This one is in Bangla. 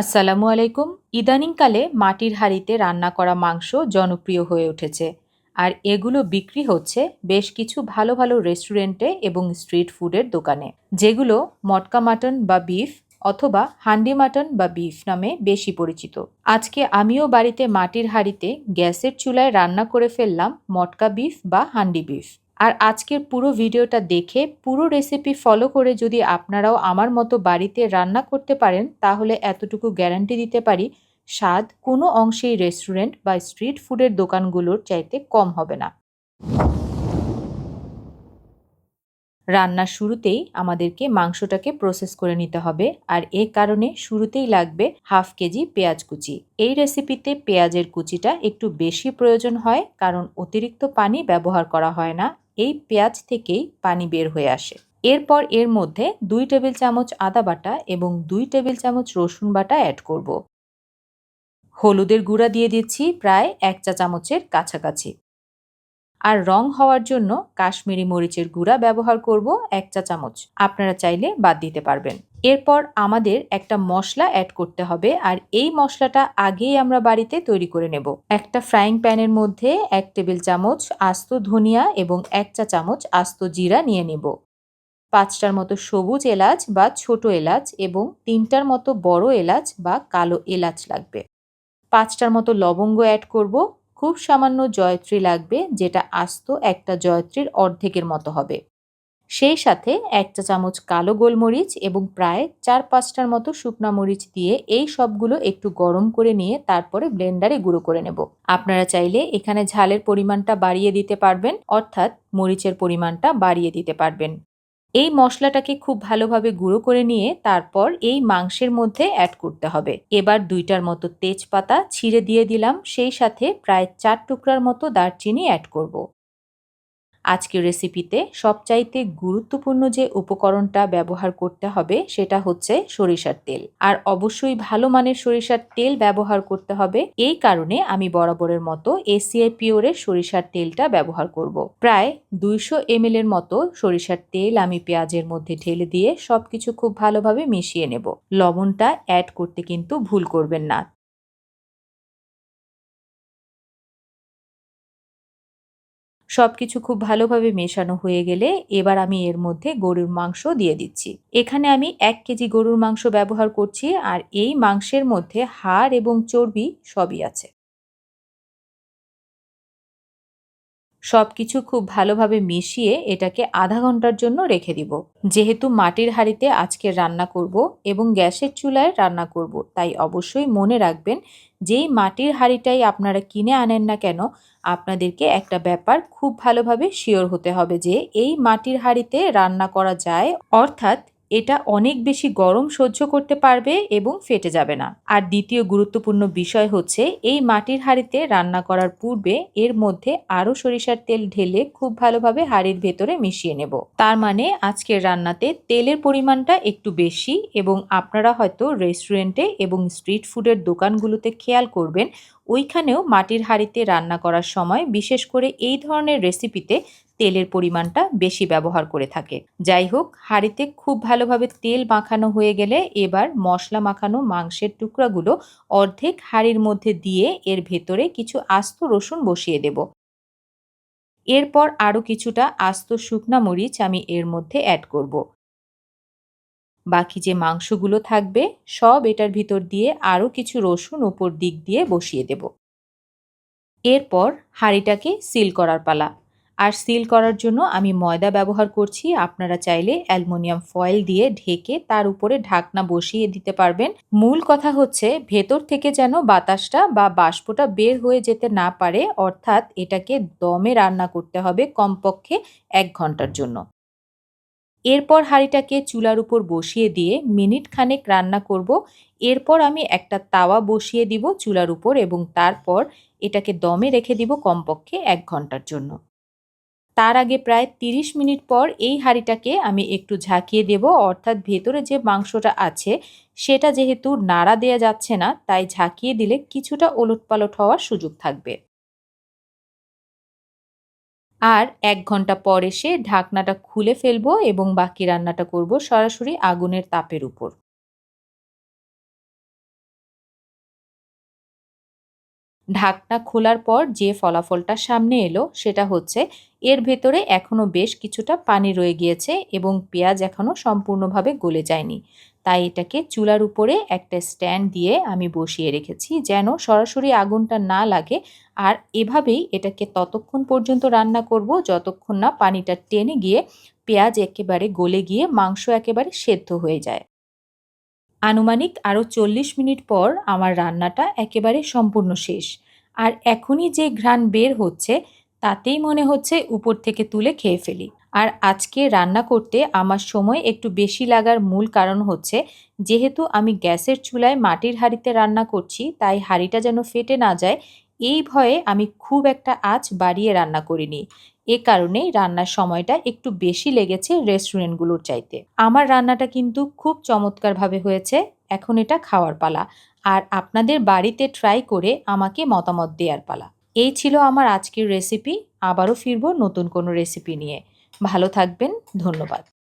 আসসালামু আলাইকুম। ইদানিংকালে মাটির হাঁড়িতে রান্না করা মাংস জনপ্রিয় হয়ে উঠেছে। আর এগুলো বিক্রি হচ্ছে বেশ কিছু ভালো ভালো রেস্টুরেন্টে এবং স্ট্রিট ফুডের দোকানে, যেগুলো মটকা মাটন বা বিফ অথবা হান্ডি মাটন বা বিফ নামে বেশি পরিচিত। আজকে আমিও বাড়িতে মাটির হাঁড়িতে গ্যাসের চুলায় রান্না করে ফেললাম মটকা বিফ বা হান্ডি বিফ। আর আজকের পুরো ভিডিওটা দেখে পুরো রেসিপি ফলো করে যদি আপনারাও আমার মতো বাড়িতে রান্না করতে পারেন, তাহলে এতটুকু গ্যারান্টি দিতে পারি, স্বাদ কোনো অংশেই রেস্টুরেন্ট বা স্ট্রিট ফুডের দোকানগুলোর চাইতে কম হবে না। রান্নার শুরুতেই আমাদেরকে মাংসটাকে প্রসেস করে নিতে হবে। আর এ কারণে শুরুতেই লাগবে হাফ কেজি পেঁয়াজ কুচি। এই রেসিপিতে পেঁয়াজের কুচিটা একটু বেশি প্রয়োজন হয়, কারণ অতিরিক্ত পানি ব্যবহার করা হয় না। এই পেঁয়াজ থেকেই পানি বের হয়ে আসে। এরপর এর মধ্যে দুই টেবিল চামচ আদা বাটা এবং দুই টেবিল চামচ রসুন বাটা অ্যাড করব। হলুদের গুঁড়া দিয়ে দিচ্ছি প্রায় এক চা চামচের কাছাকাছি। আর রং হওয়ার জন্য কাশ্মীরি মরিচের গুঁড়া ব্যবহার করব এক চা চামচ। আপনারা চাইলে বাদ দিতে পারবেন। এরপর আমাদের একটা মশলা অ্যাড করতে হবে আর এই মশলাটা আগেই আমরা বাড়িতে তৈরি করে নেব। একটা ফ্রাইং প্যানের মধ্যে এক টেবিল চামচ আস্ত ধনিয়া এবং এক চা চামচ আস্ত জিরা নিয়ে নেব। পাঁচটার মতো সবুজ এলাচ বা ছোট এলাচ এবং তিনটার মতো বড় এলাচ বা কালো এলাচ লাগবে। পাঁচটার মতো লবঙ্গ অ্যাড করব। খুব সামান্য জয়ত্রী লাগবে, যেটা আস্ত একটা জয়ত্রীর অর্ধেকের মতো হবে। সেই সাথে একটা চামচ কালো গোলমরিচ এবং প্রায় চার পাঁচটার মতো শুকনা মরিচ দিয়ে এই সবগুলো একটু গরম করে নিয়ে তারপরে ব্লেন্ডারে গুঁড়ো করে নেব। আপনারা চাইলে এখানে ঝালের পরিমাণটা বাড়িয়ে দিতে পারবেন, অর্থাৎ মরিচের পরিমাণটা বাড়িয়ে দিতে পারবেন। এই মশলাটাকে খুব ভালোভাবে গুঁড়ো করে নিয়ে তারপর এই মাংসের মধ্যে অ্যাড করতে হবে এবার দুইটার মতো তেজপাতা ছিঁড়ে দিয়ে দিলাম, সেই সাথে প্রায় চার টুকরার মতো দারচিনি অ্যাড করব। আজকের রেসিপিতে সবচাইতে গুরুত্বপূর্ণ যে উপকরণটা ব্যবহার করতে হবে সেটা হচ্ছে সরিষার তেল। আর অবশ্যই ভালো মানের সরিষার তেল ব্যবহার করতে হবে। এই কারণে আমি বরাবরের মতো এসিআই পিওরের সরিষার তেলটা ব্যবহার করব। প্রায় দুইশো এম এর মতো সরিষার তেল আমি পেঁয়াজের মধ্যে ঢেলে দিয়ে সবকিছু খুব ভালোভাবে মিশিয়ে নেব। লবণটা অ্যাড করতে কিন্তু ভুল করবেন না। সব কিছু খুব ভালোভাবে মেশানো হয়ে গেলে এবার আমি এর মধ্যে গরুর মাংস দিয়ে দিচ্ছি। এখানে আমি এক কেজি গরুর মাংস ব্যবহার করছি আর এই মাংসের মধ্যে হাড় এবং চর্বি সবই আছে। সব কিছু খুব ভালোভাবে মিশিয়ে এটাকে আধা ঘণ্টার জন্য রেখে দিব। যেহেতু মাটির হাঁড়িতে আজকে রান্না করব এবং গ্যাসের চুলায় রান্না করব, তাই অবশ্যই মনে রাখবেন যেই মাটির হাঁড়িটাই আপনারা কিনে আনেন না কেন, আপনাদেরকে একটা ব্যাপার খুব ভালোভাবে শিওর হতে হবে যে এই মাটির হাঁড়িতে রান্না করা যায়, অর্থাৎ এটা অনেক বেশি গরম সহ্য করতে পারবে এবং ফেটে যাবে না। আর দ্বিতীয় গুরুত্বপূর্ণ বিষয় হচ্ছে, এই মাটির হাঁড়িতে রান্না করার পূর্বে এর মধ্যে আরও সরিষার তেল ঢেলে খুব ভালোভাবে হাঁড়ির ভেতরে মিশিয়ে নেব। তার মানে আজকের রান্নাতে তেলের পরিমাণটা একটু বেশি এবং আপনারা হয়তো রেস্টুরেন্টে এবং স্ট্রিট ফুডের দোকানগুলোতে খেয়াল করবেন, ওইখানেও মাটির হাঁড়িতে রান্না করার সময় বিশেষ করে এই ধরনের রেসিপিতে তেলের পরিমাণটা বেশি ব্যবহার করে থাকে। যাই হোক, হাঁড়িতে খুব ভালোভাবে তেল মাখানো হয়ে গেলে এবার মশলা মাখানো মাংসের টুকরাগুলো অর্ধেক হাঁড়ির মধ্যে দিয়ে এর ভেতরে কিছু আস্ত রসুন বসিয়ে দেব। এরপর আরও কিছুটা আস্ত শুকনা মরিচ আমি এর মধ্যে অ্যাড করব। বাকি যে মাংসগুলো থাকবে, সব এটার ভিতর দিয়ে আরও কিছু রসুন উপর দিক দিয়ে বসিয়ে দেব। এরপর হাঁড়িটাকে সিল করার পালা। আর সিল করার জন্য আমি ময়দা ব্যবহার করছি। আপনারা চাইলে অ্যালমোনিয়াম ফয়েল দিয়ে ঢেকে তার উপরে ঢাকনা বসিয়ে দিতে পারবেন। মূল কথা হচ্ছে, ভেতর থেকে যেন বাতাসটা বা বাষ্পটা বের হয়ে যেতে না পারে, অর্থাৎ এটাকে দমে রান্না করতে হবে কমপক্ষে এক ঘণ্টার জন্য। এরপর হাঁড়িটাকে চুলার উপর বসিয়ে দিয়ে মিনিট খানেক রান্না করব। এরপর আমি একটা তাওয়া বসিয়ে দিব চুলার উপর এবং তারপর এটাকে দমে রেখে দিব কমপক্ষে এক ঘণ্টার জন্য। তার আগে প্রায় ৩০ মিনিট পর এই হাঁড়িটাকে আমি একটু ঝাঁকিয়ে দেব, অর্থাৎ ভেতরে যে মাংসটা আছে সেটা যেহেতু নাড়া দেয়া যাচ্ছে না, তাই ঝাঁকিয়ে দিলে কিছুটা ওলটপালট হওয়ার সুযোগ থাকবে। আর এক ঘণ্টা পর এসে ঢাকনাটা খুলে ফেলব এবং বাকি রান্নাটা করব সরাসরি আগুনের তাপের উপর। ঢাকনা খোলার পর যে ফলাফলটা সামনে এলো সেটা হচ্ছে, এর ভেতরে এখনও বেশ কিছুটা পানি রয়ে গিয়েছে এবং পেঁয়াজ এখনও সম্পূর্ণভাবে গলে যায়নি। তাই এটাকে চুলার উপরে একটা স্ট্যান্ড দিয়ে আমি বসিয়ে রেখেছি যেন সরাসরি আগুনটা না লাগে আর এভাবেই এটাকে ততক্ষণ পর্যন্ত রান্না করব যতক্ষণ না পানিটা টেনে গিয়ে পেঁয়াজ একেবারে গলে গিয়ে মাংস একেবারে সেদ্ধ হয়ে যায়। আনুমানিক আরও চল্লিশ মিনিট পর আমার রান্নাটা একেবারে সম্পূর্ণ শেষ। আর এখনই যে ঘ্রাণ বের হচ্ছে, তাতেই মনে হচ্ছে উপর থেকে তুলে খেয়ে ফেলি। আর আজকে রান্না করতে আমার সময় একটু বেশি লাগার মূল কারণ হচ্ছে, যেহেতু আমি গ্যাসের চুলায় মাটির হাঁড়িতে রান্না করছি, তাই হাঁড়িটা যেন ফেটে না যায় এই ভয়ে আমি খুব একটা আঁচ বাড়িয়ে রান্না করিনি। এ কারণেই রান্নার সময়টা একটু বেশি লেগেছে রেস্টুরেন্টগুলোর চাইতে। আমার রান্নাটা কিন্তু খুব চমৎকারভাবে হয়েছে। এখন এটা খাওয়ার পালা। আর আপনাদের বাড়িতে ট্রাই করে আমাকে মতামত দেওয়ার পালা। এই ছিল আমার আজকের রেসিপি আবারও ফিরবো নতুন কোনো রেসিপি নিয়ে। ভালো থাকবেন। ধন্যবাদ।